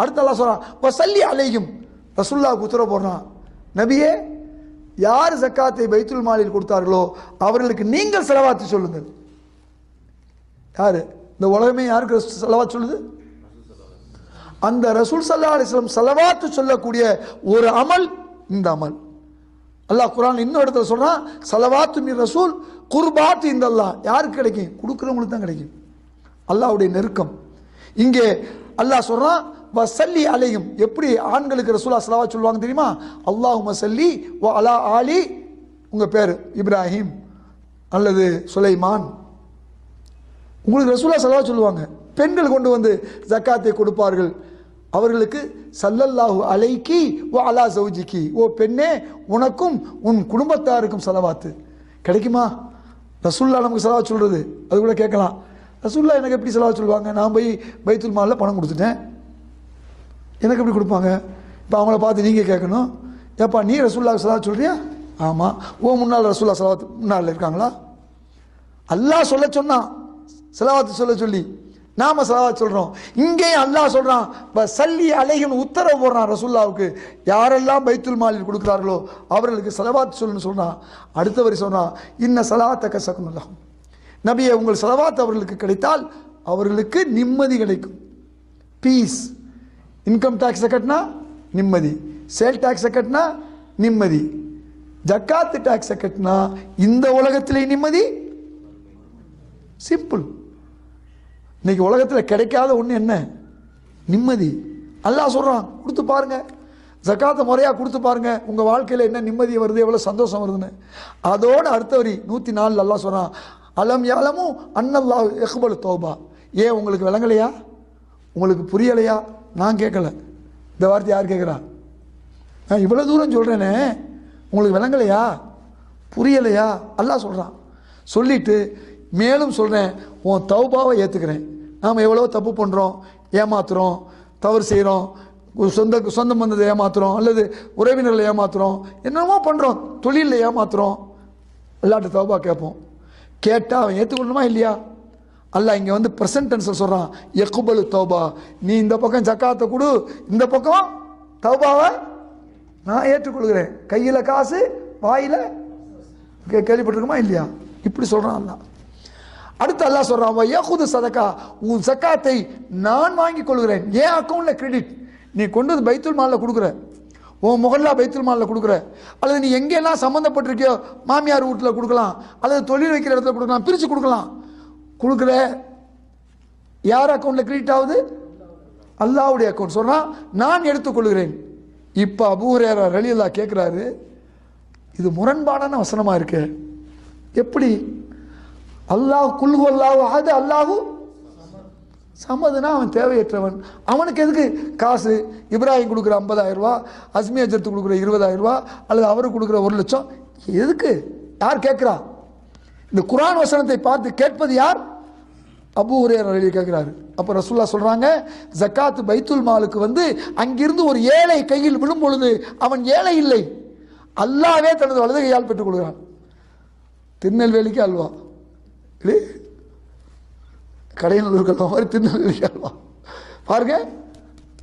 அடுத்து சொல்கிறான் இப்போ சல்லி அலையும். ரசுல்லாவுக்கு உத்தரவு போடுறான். நபியே யார் ஜக்காத்தை பைத்துல் மாலில் கொடுத்தார்களோ அவர்களுக்கு நீங்கள் செலவாத்து சொல்லுங்கள். யார்? இந்த உலகமே யாருக்கு செலவாத்து சொல்லுது? அந்த ரசூல் சல்லா அலிஸ்லம் செலவாத்து சொல்லக்கூடிய ஒரு அமல் இந்த அமல். அல்லாஹ் குரான் இன்னொரு இடத்துல சொல்கிறான் செலவாத்து மீ ரசூல் குர்பாத்து இந்த அல்லாஹ். யாருக்கு கிடைக்கும்? கொடுக்குறவங்களுக்கு தான் கிடைக்கும். அல்லாஹ்வுடைய நெருக்கம். இங்கே அல்லாஹ் சொல்கிறான் வசல்லி அலையும். எப்படி ஆண்களுக்கு ரசூலா சலாவா சொல்லுவாங்க தெரியுமா? அல்லாஹு மசல்லி ஓ அலா ஆலி. உங்கள் பேர் இப்ராஹிம் அல்லது சுலைமான். உங்களுக்கு ரசூலா சலவா சொல்லுவாங்க. பெண்கள் கொண்டு வந்து ஜக்காத்தை கொடுப்பார்கள். அவர்களுக்கு சல்லல்லாஹு அலைக்கி ஓ அலா சௌஜிக்கி. ஓ பெண்ணே உனக்கும் உன் குடும்பத்தாருக்கும் செலவாத்து. கிடைக்குமா? ரசூல்லா நமக்கு செலவா சொல்கிறது அது கூட கேட்கலாம். ரசூல்லா எனக்கு எப்படி செலவா சொல்லுவாங்க? நான் போய் பைத்துல் மாலில் பணம் கொடுத்துட்டேன். எனக்கு எப்படி கொடுப்பாங்க? இப்போ அவங்கள பார்த்து நீங்கள் கேட்கணும். ஏப்பா நீ ரசூல்லா சலாத் சொல்கிறியா ஆமாம் ஓ முன்னாள் ரசூல்லா சலாத் முன்னால் இருக்காங்களா? அல்லாஹ் சொல்ல சொன்னான். செலவாத்து சொல்ல சொல்லி. நாம செலவாத்து சொல்கிறோம் இங்கேயும் அல்லாஹ் சொல்கிறான் இப்போ சல்லி அலைஹிம் உத்தரவு போடுறான் ரசூல்லாவுக்கு யாரெல்லாம் பைத்துல் மாலில் கொடுக்குறார்களோ அவர்களுக்கு செலவாத்து சொல்லுன்னு சொல்றான் அடுத்த வரி சொல்றான் இன்ன சலாத்த கசக்கும் நபியை உங்கள் செலவாத்து அவர்களுக்கு கிடைத்தால் அவர்களுக்கு நிம்மதி கிடைக்கும். பீஸ் இன்கம் டேக்ஸை கட்டினா நிம்மதி. சேல் டேக்ஸை கட்டினா நிம்மதி. ஜக்காத்து டேக்ஸை கட்டினா இந்த உலகத்திலே நிம்மதி? சிம்பிள் இன்னைக்கு உலகத்தில் கிடைக்காத ஒன்று என்ன? நிம்மதி. அல்லாஹ் சொல்கிறான் கொடுத்து பாருங்கள் ஜக்காத்தை முறையாக கொடுத்து பாருங்க. உங்கள் வாழ்க்கையில் என்ன நிம்மதி வருது எவ்வளோ சந்தோஷம் வருதுன்னு. அதோடு அடுத்த வரி நூற்றி நாலு நல்லா சொல்கிறான் அலம் யாலமும் அன்னல்லாஹ் எஹ்பல் தோபா. ஏன் உங்களுக்கு விளங்கலையா? உங்களுக்கு புரியலையா? நான் கேட்கல. இந்த வார்த்தை யார் கேட்குறா? நான் இவ்வளோ தூரம் சொல்கிறேனே உங்களுக்கு விளங்கலையா? புரியலையா? அல்லா சொல்கிறான் சொல்லிவிட்டு மேலும் சொல்கிறேன் உன் தௌபாவை ஏற்றுக்கிறேன் நாம் எவ்வளோ தப்பு பண்ணுறோம் ஏமாத்துகிறோம் தவறு செய்கிறோம் சொந்த சொந்த பந்தத்தை ஏமாத்துறோம் அல்லது உறவினர்களை ஏமாத்துறோம் என்னமோ பண்ணுறோம் தொழிலில் ஏமாத்துறோம். அல்லாட்ட தௌபா கேட்போம். கேட்டால் அவன் ஏற்றுக்கொள்ளணுமா இல்லையா? அல்ல இங்கே வந்து ப்ரெசன்ட் டென்ஸில் சொல்கிறான் எக்குபலு தௌபா. நீ இந்த பக்கம் ஜக்காத்தை கொடு இந்த பக்கம் தௌபாவை நான் ஏற்றுக்கொள்கிறேன். கையில் காசு வாயில் கே கேள்விப்பட்டிருக்குமா இல்லையா? இப்படி சொல்கிறான் அல்லாஹ். அடுத்து அல்லா சொல்கிறான் யகுது சதக்கா. உன் சக்காத்தை நான் வாங்கிக் கொள்கிறேன். என் அக்கௌண்ட்டில் கிரெடிட் நீ கொண்டு வந்து பைத்துல் மாலில் கொடுக்குற. உன் முகல்லா பைத்துல் மாலில் கொடுக்குற. அல்லது நீ எங்கெல்லாம் சம்மந்தப்பட்டிருக்கியோ மாமியார் வீட்டில் கொடுக்கலாம். அல்லது தொழில் வைக்கிற இடத்துல கொடுக்கலாம். பிரித்து கொடுக்கலாம். கொடுக்குற யார் அக்கௌண்ட்டில் கிரெடிட் ஆகுது? அல்லாவுடைய அக்கௌண்ட் சொல்கிறான் நான் எடுத்துக்கொள்கிறேன். இப்போ அபூஹரேரா ரலியல்லா கேட்குறாரு இது முரண்பாடான வசனமாக இருக்கு. எப்படி? அல்லாஹ் குல்கு அல்லாஹு அது அல்லாஹு சமதுனா அவன் தேவையற்றவன். அவனுக்கு எதுக்கு? காசு. இப்ராஹிம் கொடுக்குற ஐம்பதாயிரம் ரூபா அஸ்மி அஜர்த்து கொடுக்குற இருபதாயிரம் ரூபா அல்லது அவருக்கு கொடுக்குற ஒரு லட்சம். எதுக்கு? யார் கேட்குறா இந்த குரான் வசனத்தை பார்த்து கேட்பது யார்? அபு ஹுரேரா எழுதி கேட்குறாரு. அப்போ ரசூல்லா சொல்கிறாங்க ஜக்காத் பைத்துல் மாலுக்கு வந்து அங்கிருந்து ஒரு ஏழை கையில் விழும் பொழுது அவன் ஏழை இல்லை. அல்லாவே தனது வலது கையால் பெற்றுக் கொள்கிறான். திருநெல்வேலிக்கு அல்வா. இல்லை கடையனூருக்கு அல்வா மாதிரி திருநெல்வேலிக்கு அல்வா. பாருங்க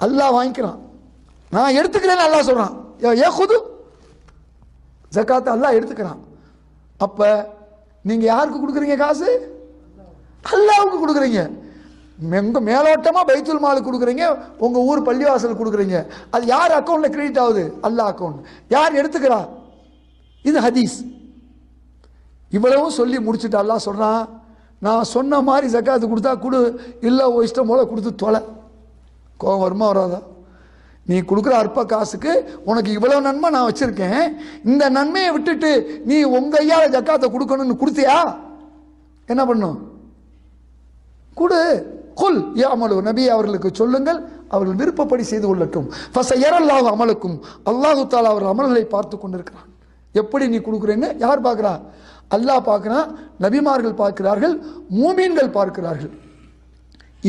அல்லாஹ் வாங்கிக்கிறான். நான் எடுத்துக்கிறேன்னு அல்லாஹ் சொல்கிறான் ஏ குது? ஜக்காத்தை அல்லாஹ் எடுத்துக்கிறான். அப்போ நீங்கள் யாருக்கு கொடுக்குறீங்க காசு? அல்லாவுக்கு கொடுக்குறீங்க. எங்க மேலோட்டமாக பைத்துல் மாலுக்கு கொடுக்குறீங்க உங்கள் ஊர் பள்ளிவாசல் கொடுக்குறீங்க. அது யார் அக்கௌண்ட்டில் கிரெடிட் ஆகுது? அல்லா அக்கௌண்ட் யார் எடுத்துக்கிறா? இது ஹதீஸ். இவ்வளவும் சொல்லி முடிச்சுட்டு அல்லா சொல்கிறான் நான் சொன்ன மாதிரி ஜக்காத்து கொடுத்தா கொடு இல்லை இஷ்டம் போல கொடுத்து தொலை. கோவம் வருமா வராதா? நீ கொடுக்குற அற்ப காசுக்கு உனக்கு இவ்வளோ நன்மை நான் வச்சுருக்கேன். இந்த நன்மையை விட்டுட்டு நீ உங்க ஐயாவில் ஜக்காத்தை கொடுக்கணும்னு கொடுத்தியா? என்ன பண்ணும்? கொடு. குல். அமலு. நபி அவர்களுக்கு சொல்லுங்கள். அவர்கள் விருப்பப்படி செய்து கொள்ளட்டும். ஃபசயரல்லாஹு அமலுக்கும். அல்லாஹு தாலா அவர் அமல்களை பார்த்து கொண்டிருக்கிறான். எப்படி நீ கொடுக்குறேன்னு யார் பார்க்குறா? அல்லாஹ் பார்க்குறான் நபிமார்கள் பார்க்கிறார்கள் மூமீன்கள் பார்க்கிறார்கள்.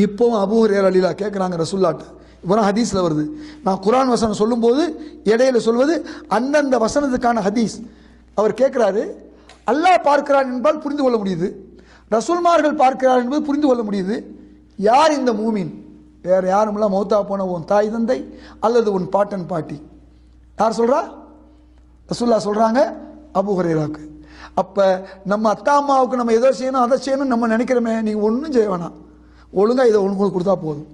இப்போ அபூர் ஹுரேரா அலிலா கேட்குறாங்க ரசுல்லாட்ட. இவரும் ஹதீஸில் வருது. நான் குரான் வசனம் சொல்லும்போது இடையில சொல்வது அந்தந்த வசனத்துக்கான ஹதீஸ். அவர் கேட்குறாரு அல்லாஹ் பார்க்கிறான் என்பால் புரிந்து கொள்ள முடியுது. ரசூல்மார்கள் பார்க்கிறார் என்பது புரிந்து கொள்ள முடியுது. யார் இந்த மூமின்? வேறு யாரும் மௌத்தா போன உன் தாய் தந்தை அல்லது உன் பாட்டன் பாட்டி. யார் சொல்கிறா ரசூல்லா சொல்கிறாங்க அபு அப்போ நம்ம அத்தா அம்மாவுக்கு நம்ம எதோ செய்யணும் அதை செய்யணும்னு நம்ம நினைக்கிறோமே நீங்கள் ஒன்றும் செய்ய வேணாம். ஒழுங்காக இதை ஒன்று கொடுத்தா போதும்.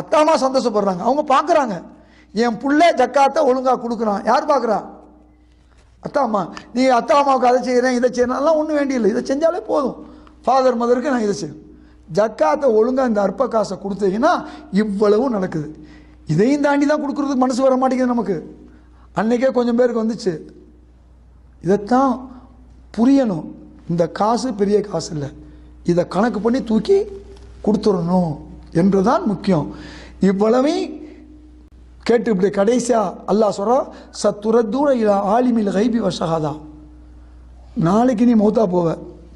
அத்தா அம்மா சந்தோஷப்படுறாங்க. அவங்க பார்க்குறாங்க. என் பிள்ளை ஜக்காத்தை ஒழுங்காக கொடுக்குறான். யார் பார்க்குறா? அத்தா அம்மா நீ அத்தா அம்மாவுக்கு அதை செய்கிறேன் இதை செய்யணும் அதெல்லாம் ஒன்றும் வேண்டியில்லை. இதை செஞ்சாலே போதும். ஃபாதர் மதருக்கு நான் இதை செய்வேன் ஜக்காத்தை ஒழுங்காக இந்த அற்ப காசை கொடுத்தீங்கன்னா இவ்வளவும் நடக்குது. இதையும் தாண்டி தான் கொடுக்குறதுக்கு மனசு வர மாட்டேங்குது நமக்கு. அன்றைக்கே கொஞ்சம் பேருக்கு வந்துச்சு. இதைத்தான் புரியணும். இந்த காசு பெரிய காசு இல்லை. இதை கணக்கு பண்ணி தூக்கி கொடுத்துடணும். என்றுதான் முக்கியம். இவ்வளவையும் கேட்டு இப்படி கடைசியா அல்லாஹ் சொல்கிறான் சத்துரத்தூர இலா ஆலிமில் கைபி வசகாதா நாளைக்கு நீ மௌத்தா போவ.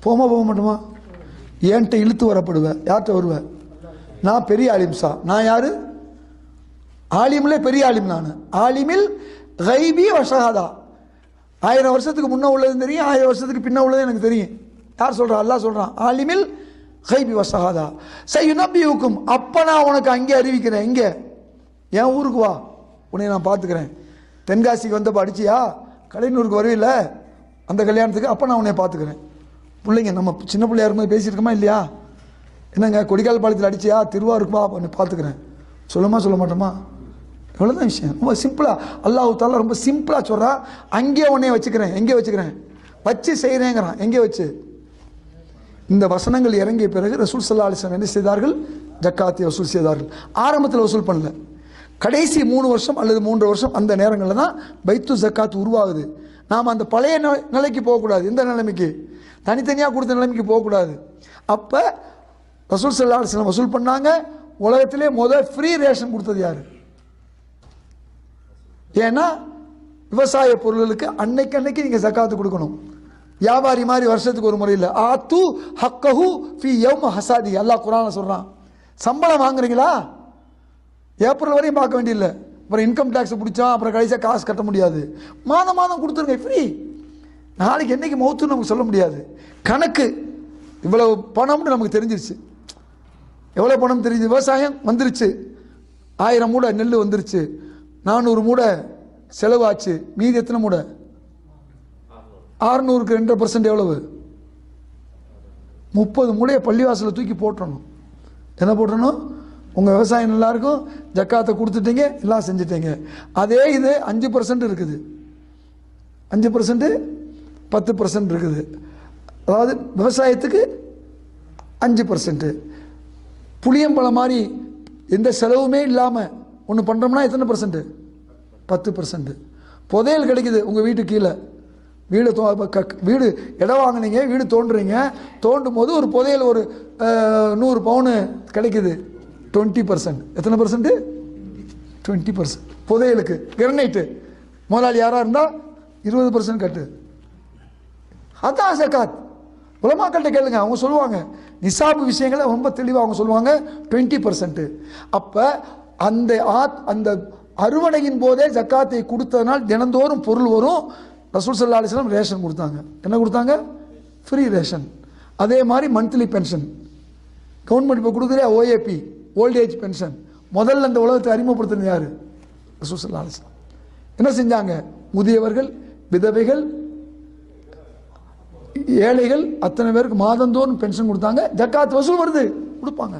போமா போக மாட்டோமா? என்கிட்ட இழுத்து வரப்படுவ? யார்கிட்ட வருவ? நான் பெரிய ஆலிம்சா. நான் யாரு? ஆலிமில் பெரிய ஆலிம் நான். ஆலிமில் கைபி வசகாதா ஆயிரம் வருஷத்துக்கு முன்ன உள்ளது தெரியும் ஆயிரம் வருஷத்துக்கு பின்ன உள்ளது எனக்கு தெரியும். யார் சொல்றா? அல்லாஹ் சொல்றான். ஆலிமில் ஹைபி வசகாதா ஊக்கும் அப்போ நான் உனக்கு அங்கே அறிவிக்கிறேன். எங்கே? என் ஊருக்கு வா. உன்னை நான் பார்த்துக்கிறேன். தென்காசிக்கு வந்தப்போ அடிச்சியா? கலைநூருக்கு வருவில்ல? அந்த கல்யாணத்துக்கு அப்போ நான் உன்னை பார்த்துக்கிறேன். பிள்ளைங்க நம்ம சின்ன பிள்ளையா இருக்கும்போது பேசியிருக்கோமா இல்லையா? என்னங்க கொடிக்கால் பாலத்தில் அடிச்சியா? திருவாரூருக்கு வா உன்னை பார்த்துக்கிறேன். சொல்லுமா சொல்ல மாட்டோமா? எவ்வளோதான் விஷயம். ரொம்ப சிம்பிளாக அல்லாஹ் தாலா ரொம்ப சிம்பிளாக சொல்கிறா அங்கேயே உன்னைய வச்சுக்கிறேன். எங்கே வச்சுக்கிறேன்? வச்சு செய்கிறேங்கிறான் எங்கே வச்சு? இந்த வசனங்கள் இறங்கிய பிறகு ரசூல் சல்லா அலிஸ்லாம் என்ன செய்தார்கள்? ஜக்காத்தை வசூல் செய்தார்கள். ஆரம்பத்தில் வசூல் பண்ணல. கடைசி மூணு வருஷம் அல்லது மூன்று வருஷம் அந்த நேரங்களில் தான் பைத்து ஜக்காத் உருவாகுது. நாம் அந்த பழைய நிலைக்கு போகக்கூடாது இந்த நிலைமைக்கு? தனித்தனியாக கொடுத்த நிலைமைக்கு போகக்கூடாது அப்போ ரசூல் சல்லா அலிஸ்லாம் வசூல் பண்ணாங்க. உலகத்திலே முதல் ஃப்ரீ ரேஷன் கொடுத்தது யார்? ஏன்னா விவசாய பொருள்களுக்கு அன்னைக்கு அன்னைக்கு நீங்கள் ஜக்காத்து கொடுக்கணும். வியாபாரி மாதிரி வருஷத்துக்கு ஒரு முறை இல்லை ஆத்து ஹக்கஹு ஃபி யௌம ஹசாதி. அல்லா குரான சொல்கிறான் சம்பளம் வாங்குறீங்களா? ஏப்ரல் வரையும் பார்க்க வேண்டியதில்லை அப்புறம் இன்கம் டேக்ஸ் பிடிச்சோம் அப்புறம் கடைசியாக காசு கட்ட முடியாது. மாதம் மாதம் கொடுத்துருங்க. ஃப்ரீ நாளைக்கு என்னைக்கு மௌத்துன்னு நமக்கு சொல்ல முடியாது. கணக்கு. இவ்வளவு பணம்னு நமக்கு தெரிஞ்சிருச்சு. எவ்வளோ பணம் தெரிஞ்சு விவசாயம் வந்துருச்சு. ஆயிரம் மூடை நெல் வந்துருச்சு. நானூறு மூடை செலவாச்சு மீதி எத்தனை மூடை? ஆறுநூறுக்கு ரெண்டரை பர்சன்ட் எவ்வளவு? முப்பது மூடையை பள்ளிவாசலில் தூக்கி போட்டுறணும். என்ன போட்டுறணும்? உங்கள் விவசாயம் நல்லாயிருக்கும் ஜக்காத்தை கொடுத்துட்டீங்க எல்லாம் செஞ்சுட்டீங்க. அதே இது அஞ்சு பர்சன்ட் இருக்குது. அஞ்சு பர்சன்ட்டு பத்து பர்சன்ட் இருக்குது. அதாவது விவசாயத்துக்கு அஞ்சு பர்சன்ட்டு புளியம்பழம் மாதிரி எந்த செலவுமே இல்லாமல் ஒன்று பண்ணுறோம்னா எத்தனை பர்சன்ட்டு பத்து பர்சன்ட்டு புதையல் கிடைக்குது உங்கள் வீட்டு கீழே. வீடு தோ க- வீடு இடம் வாங்குனீங்க வீடு தோண்டுறீங்க தோண்டும் போது ஒரு புதையல் ஒரு நூறு பவுனு கிடைக்குது. Twenty percent. எத்தனை பர்சன்ட் டுவெண்ட்டி பர்சன்ட். புதையலுக்கு. கிரனைட்டு. முதலாளி யாராக இருந்தால் இருபது பர்சன்ட் கட்டு. அதான் ஜக்காத். உலமாக்கள்கிட்ட கேளுங்க. அவங்க சொல்லுவாங்க நிசாபு விஷயங்களை ரொம்ப தெளிவாக அவங்க சொல்லுவாங்க டுவெண்ட்டி பர்சன்ட்டு. அப்போ அந்த ஆத் அந்த அறுவடையின் போதே ஜக்காத்தை கொடுத்ததுனால் தினந்தோறும் பொருள் வரும். ரசூல் சல்லா அலிஸ்லாம் ரேஷன் கொடுத்தாங்க. என்ன கொடுத்தாங்க? ஃப்ரீ ரேஷன் அதே மாதிரி மந்த்லி பென்ஷன் கவர்மெண்ட் இப்போ கொடுக்குறே ஓஏபி ஓல்டு ஏஜ் பென்ஷன் முதல்ல இந்த உலகத்தை அறிமுகப்படுத்தினது யார்? ரசூல் சல்லா அலிஸ்லாம் என்ன செஞ்சாங்க? முதியவர்கள் விதவைகள் ஏழைகள் அத்தனை பேருக்கு மாதந்தோறும் பென்ஷன் கொடுத்தாங்க. ஜக்காத் வசூல் வருது. கொடுப்பாங்க.